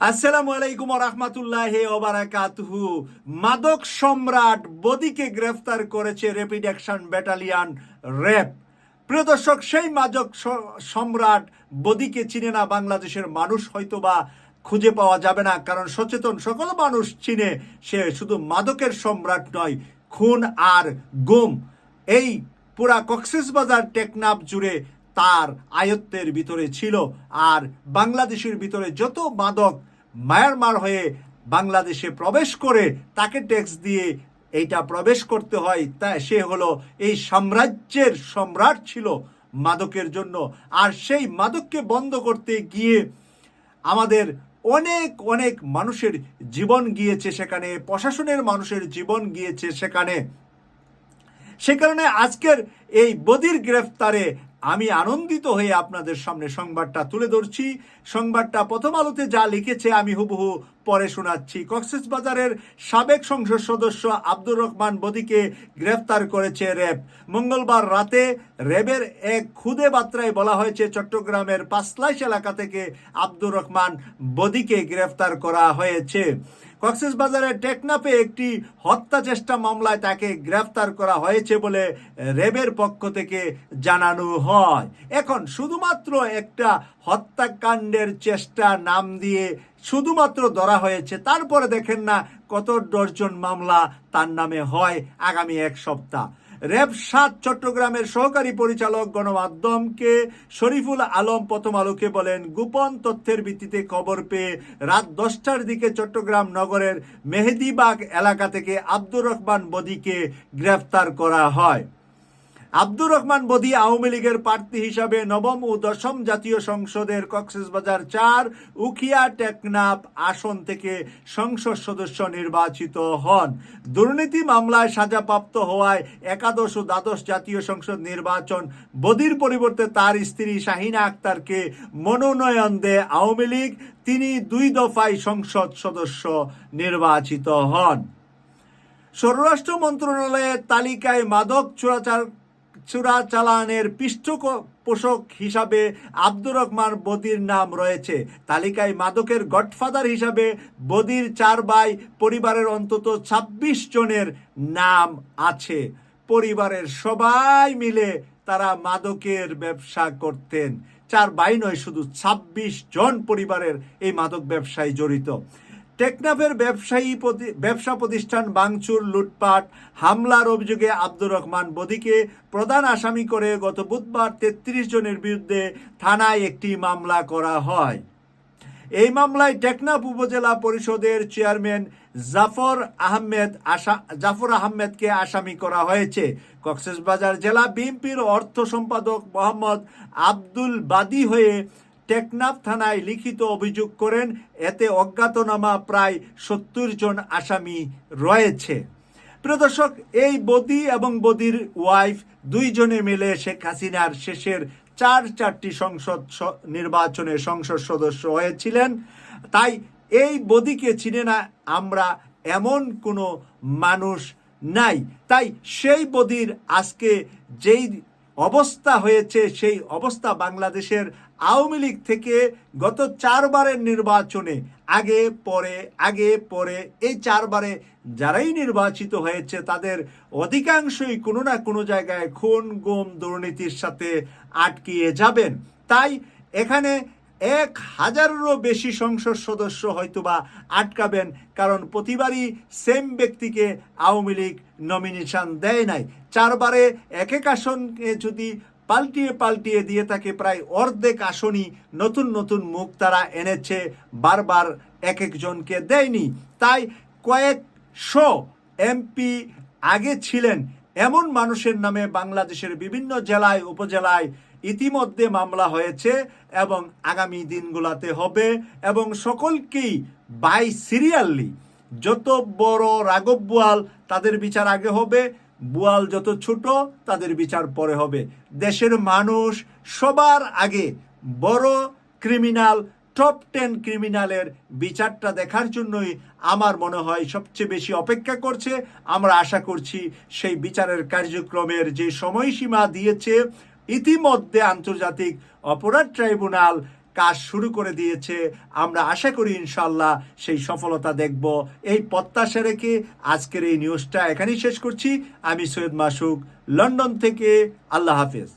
আসসালামু আলাইকুম রহমতুল্লাহ ওবারাকাতুহু মাদক সম্রাট বদিকে গ্রেফতার করেছে র্যাপিড অ্যাকশন ব্যাটালিয়ন র্যাব। প্রিয় দর্শক, সেই মাদক সম্রাট বদিকে চিনে না বাংলাদেশের মানুষ হয়তোবা খুঁজে পাওয়া যাবে না, কারণ সচেতন সকল মানুষ চিনে সে শুধু মাদকের সম্রাট নয়, খুন আর গুম। এই পুরা কক্সেস বাজার টেকনাফ জুড়ে তার আয়ত্তের ভিতরে ছিল আর বাংলাদেশের ভিতরে যত মাদক মায়ানমার হয়ে বাংলাদেশে প্রবেশ করে তাকে ট্যাক্স দিয়ে এইটা প্রবেশ করতে হয়, তা সে হলো এই সাম্রাজ্যের সম্রাট ছিল মাদকের জন্য। আর সেই মাদককে বন্ধ করতে গিয়ে আমাদের অনেক অনেক মানুষের জীবন গিয়েছে সেখানে, প্রশাসনের মানুষের জীবন গিয়েছে সেখানে। সে কারণে আজকের এই বদির গ্রেফতারে আমি আনন্দিত হয়ে আপনাদের সামনে সংবাদটা তুলে ধরছি। সংবাদটা প্রথম আলোতে যা লিখেছে আমি হুবহু পরে শোনাচ্ছি। কক্সেস বাজারের সাবেক সংসদ সদস্য আব্দুর রহমান বদিকে গ্রেফতার করেছে র্যাব। মঙ্গলবার রাতে র্যাবের এক খুদে বার্তায় বলা হয়েছে, চট্টগ্রামের পাঁচলাইশ এলাকা থেকে আব্দুর রহমান বদিকে গ্রেফতার করা হয়েছে। কক্সবাজারের টেকনাফে একটি হত্যা চেষ্টা মামলায় তাকে গ্রেফতার করা হয়েছে বলে রেবের পক্ষ থেকে জানানো হয়। এখন শুধুমাত্র একটা হত্যাকাণ্ডের চেষ্টা নাম দিয়ে শুধুমাত্র ধরা হয়েছে, তারপরে দেখেন না কত ডর্জন মামলা তার নামে হয় আগামী এক সপ্তাহ। র্যাব সাত চট্টগ্রামের সহকারী পরিচালক গণমাধ্যমকে শরীফুল আলম প্রথম আলোকে বলেন, গোপন তথ্যের ভিত্তিতে খবর পেয়ে রাত দশটার দিকে চট্টগ্রাম নগরের মেহেদিবাগ এলাকা থেকে আব্দুর রহমান বদিকে গ্রেফতার করা হয়। আব্দুর রহমান বদি আওয়ামী লীগের প্রার্থী হিসাবে নবম ও দশম জাতীয় সংসদের কক্সবাজার চার, উখিয়া টেকনাফ আসন থেকে সংসদ সদস্য নির্বাচিত হন। দুর্নীতি মামলায় সাজাপ্রাপ্ত হওয়ায় একাদশ ও দ্বাদশ জাতীয় সংসদ নির্বাচন বদির পরিবর্তে তার স্ত্রী শাহিনা আক্তারকে মনোনয়ন দেয় আওয়ামী লীগ, তিনি দুই দফায় সংসদ সদস্য নির্বাচিত হন। স্বরাষ্ট্র মন্ত্রণালয়ের তালিকায় মাদক চোরাচার চোরাচালানের পৃষ্ঠপোষক হিসাবে আব্দুর রহমান বদির নাম রয়েছে। তালিকায় মাদকের গডফাদার হিসাবে বদির চার ভাই, পরিবারের অন্তত ২৬ জনের নাম আছে। পরিবারের সবাই মিলে তারা মাদকের ব্যবসা করতেন। চার ভাই নয়, শুধু ২৬ জন পরিবারের এই মাদক ব্যবসায় জড়িত। টেকনাফের ব্যবসায়ী ব্যবসা প্রতিষ্ঠান বাংচুর লুটপাট, হামলার অভিযোগে আব্দুর রহমান বদিকে প্রধান আসামি করে গত বুধবার তেত্রিশ জনের বিরুদ্ধে থানায় একটি মামলা করা হয়। এই মামলায় টেকনাফ উপজেলা পরিষদের চেয়ারম্যান জাফর আহমেদ আশা জাফর আহমেদকে আসামি করা হয়েছে। কক্সবাজার জেলা বিএনপির অর্থ সম্পাদক মোহাম্মদ আব্দুল বাদী হয়ে টেকনাফ থানায় লিখিত অভিযোগ করেন, এতে অজ্ঞাতনামা প্রায় সত্তর জন আসামি রয়েছে। প্রিয় দর্শক, এই বদি এবং বদির ওয়াইফ দুইজনে মিলে শেখ হাসিনার শেষের চার চারটি সংসদ নির্বাচনে সংসদ সদস্য হয়েছিলেন। তাই এই বদিকে চিনে না আমরা এমন কোনো মানুষ নাই। তাই সেই বদির আজকে যেই অবস্থা হয়েছে, সেই অবস্থা বাংলাদেশের আওয়ামী লীগ থেকে গত চারবারের নির্বাচনে আগে পরে আগে পরে, এই চারবারে যারাই নির্বাচিত হয়েছে, তাদের অধিকাংশই কোনো না কোনো জায়গায় খুন, গুম দুর্নীতির সাথে আটকিয়ে যাবেন। তাই এখানে এক হাজারেরও বেশি সংসদ সদস্য হয়তোবা আটকাবেন, কারণ প্রতিবারই সেম ব্যক্তিকে আওয়ামী লীগ নমিনেশন দেয় নাই। চারবারে এক এক আসনকে যদি পাল্টিয়ে পাল্টিয়ে দিয়ে থাকে প্রায় অর্ধেক আসনই নতুন নতুন মুখ তারা এনেছে, বারবার এক একজনকে দেয়নি। তাই কয়েক কয়েকশো এমপি আগে ছিলেন এমন মানুষের নামে বাংলাদেশের বিভিন্ন জেলায়, উপজেলায় ইতিমধ্যে মামলা হয়েছে এবং আগামী দিনগুলোতে হবে এবং সকলকেই বাই সিরিয়ালি যত বড় বোয়াল তাদের বিচার আগে হবে বোয়াল যত ছোট, তাদের বিচার পরে হবে। দেশের মানুষ সবার আগে বড় ক্রিমিনাল টপ টেন ক্রিমিনালের বিচারটা দেখার জন্যই আমার মনে হয় সবচেয়ে বেশি অপেক্ষা করছে। আমরা আশা করছি সেই বিচারের কার্যক্রমের যে সময়সীমা দিয়েছে, ইতিমধ্যে আন্তর্জাতিক অপরাধ ট্রাইব্যুনাল কাজ শুরু করে দিয়েছে। আমরা আশা করি ইনশাল্লাহ সেই সফলতা দেখব। এই প্রত্যাশা রেখে আজকের এই নিউজটা এখানেই শেষ করছি। আমি সৈয়দ মাসুক, লন্ডন থেকে আল্লাহ হাফেজ।